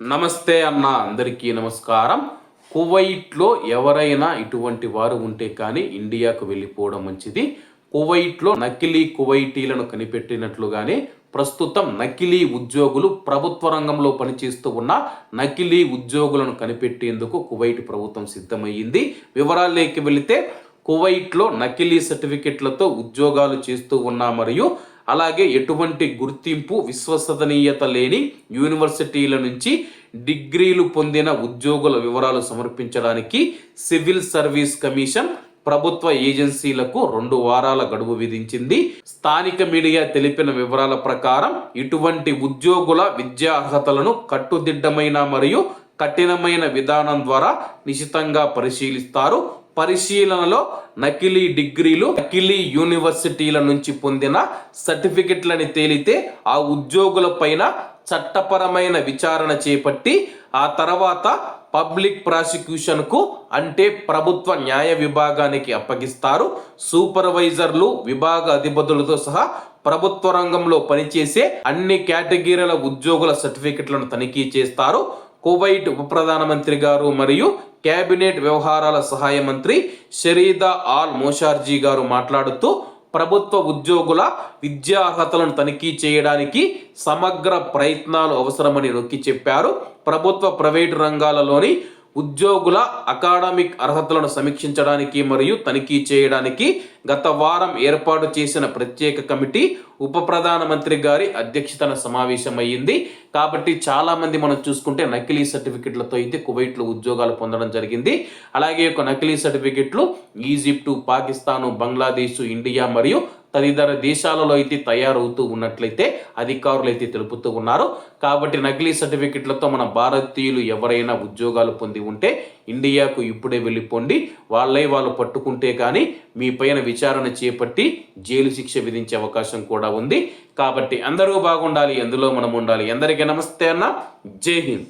నమస్తే అన్న అందరికీ నమస్కారం. కువైట్లో ఎవరైనా ఇటువంటి వారు ఉంటే కానీ ఇండియాకు వెళ్ళిపోవడం మంచిది. కువైట్లో నకిలీ కువైటీలను కనిపెట్టినట్లుగానే ప్రస్తుతం నకిలీ ఉద్యోగులు ప్రభుత్వ రంగంలో పనిచేస్తూ ఉన్న నకిలీ ఉద్యోగులను కనిపెట్టేందుకు కువైట్ ప్రభుత్వం సిద్ధమయ్యింది. వివరాల్లోకి వెళితే కువైట్లో నకిలీ సర్టిఫికెట్లతో ఉద్యోగాలు చేస్తూ ఉన్న మరియు అలాగే ఎటువంటి గుర్తింపు విశ్వసనీయత లేని యూనివర్సిటీల నుంచి డిగ్రీలు పొందిన ఉద్యోగుల వివరాలు సమర్పించడానికి సివిల్ సర్వీస్ కమిషన్ ప్రభుత్వ ఏజెన్సీలకు రెండు వారాల గడువు విధించింది. స్థానిక మీడియా తెలిపిన వివరాల ప్రకారం ఇటువంటి ఉద్యోగుల విద్యా అర్హతలను కట్టుదిట్టమైన మరియు కఠినమైన విధానం ద్వారా నిశితంగా పరిశీలిస్తారు. పరిశీలనలో నకిలీ డిగ్రీలు నకిలీ యూనివర్సిటీల నుంచి పొందిన సర్టిఫికెట్లని తేలితే ఆ ఉద్యోగుల పైన చట్టపరమైన విచారణ చేపట్టి ఆ తర్వాత పబ్లిక్ ప్రాసిక్యూషన్కు అంటే ప్రభుత్వ న్యాయ విభాగానికి అప్పగిస్తారు. సూపర్వైజర్లు విభాగ అధిపతులతో సహా ప్రభుత్వ రంగంలో పనిచేసే అన్ని కేటగిరీల ఉద్యోగుల సర్టిఫికెట్లను తనిఖీ చేస్తారు. కువైట్ ఉప ప్రధానమంత్రి గారు మరియు కేబినెట్ వ్యవహారాల సహాయ మంత్రి షరీదా ఆల్ మోషార్జీ గారు మాట్లాడుతూ ప్రభుత్వ ఉద్యోగుల విద్యా అర్హతలను తనిఖీ చేయడానికి సమగ్ర ప్రయత్నాలు అవసరమని నొక్కి చెప్పారు. ప్రభుత్వ ప్రైవేటు రంగాలలోని ఉద్యోగుల అకాడమిక్ అర్హతలను సమీక్షించడానికి మరియు తనిఖీ చేయడానికి గత వారం ఏర్పాటు చేసిన ప్రత్యేక కమిటీ ఉప ప్రధానమంత్రి గారి అధ్యక్షతన సమావేశమయ్యింది. కాబట్టి చాలామంది మనం చూసుకుంటే నకిలీ సర్టిఫికెట్లతో అయితే కువైట్లో ఉద్యోగాలు పొందడం జరిగింది. అలాగే ఒక నకిలీ సర్టిఫికెట్లు ఈజిప్టు పాకిస్తాను బంగ్లాదేశ్ ఇండియా మరియు తదితర దేశాలలో అయితే తయారవుతూ ఉన్నట్లయితే అధికారులు అయితే తెలుపుతూ ఉన్నారు. కాబట్టి నకిలీ సర్టిఫికెట్లతో మన భారతీయులు ఎవరైనా ఉద్యోగాలు పొంది ఉంటే ఇండియాకు ఇప్పుడే వెళ్ళిపోండి. వాళ్ళే వాళ్ళు పట్టుకుంటే కానీ మీ పైన విచారణ చేపట్టి జైలు శిక్ష విధించే అవకాశం కూడా ఉంది. కాబట్టి అందరూ బాగుండాలి అందులో మనం ఉండాలి. అందరికీ నమస్తే అన్న. జై హింద్.